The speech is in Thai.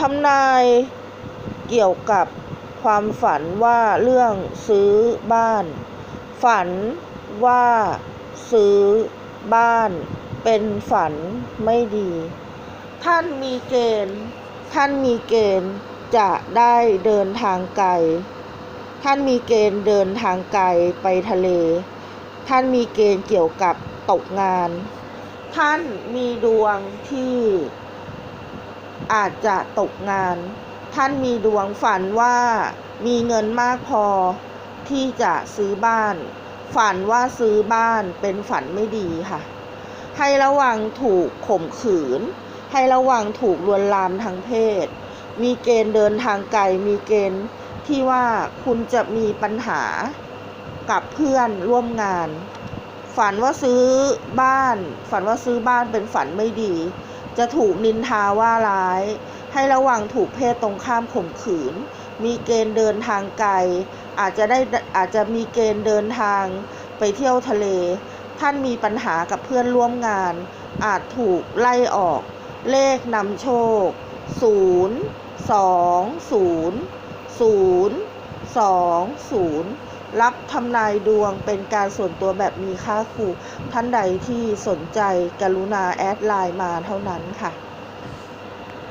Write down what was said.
ทำนายเกี่ยวกับความฝันว่าเรื่องซื้อบ้าน ฝันว่าซื้อบ้าน เป็นฝันไม่ดี ท่านมีเกณฑ์ ท่านมีเกณฑ์จะได้เดินทางไกล ท่านมีเกณฑ์เดินทางไกลไปทะเล ท่านมีเกณฑ์เกี่ยวกับตกงาน ท่านมีดวงที่ อาจจะตกงาน ท่านมีดวงฝันว่ามีเงินมากพอที่จะซื้อบ้าน ฝันว่าซื้อบ้านเป็นฝันไม่ดีค่ะ ให้ระวังถูกข่มขืน ให้ระวังถูกลวนลามทางเพศ มีเกณฑ์เดินทางไกล มีเกณฑ์ที่ว่าคุณจะมีปัญหากับเพื่อนร่วมงาน ฝันว่าซื้อบ้าน ฝันว่าซื้อบ้านเป็นฝันไม่ดี จะถูกนินทาว่าร้าย ให้ระวังถูกเพศตรงข้ามข่มขืน มีเกณฑ์เดินทางไกล อาจจะได้อาจจะมีเกณฑ์เดินทางไปเที่ยวทะเล ท่านมีปัญหากับเพื่อนร่วมงาน อาจถูกไล่ออก เลขนำโชค 0 2 0 0 2 0 รับทำนายดวงเป็นการส่วนตัวแบบมีค่าครูท่านใดที่สนใจกรุณาแอดไลน์มาเท่านั้นค่ะ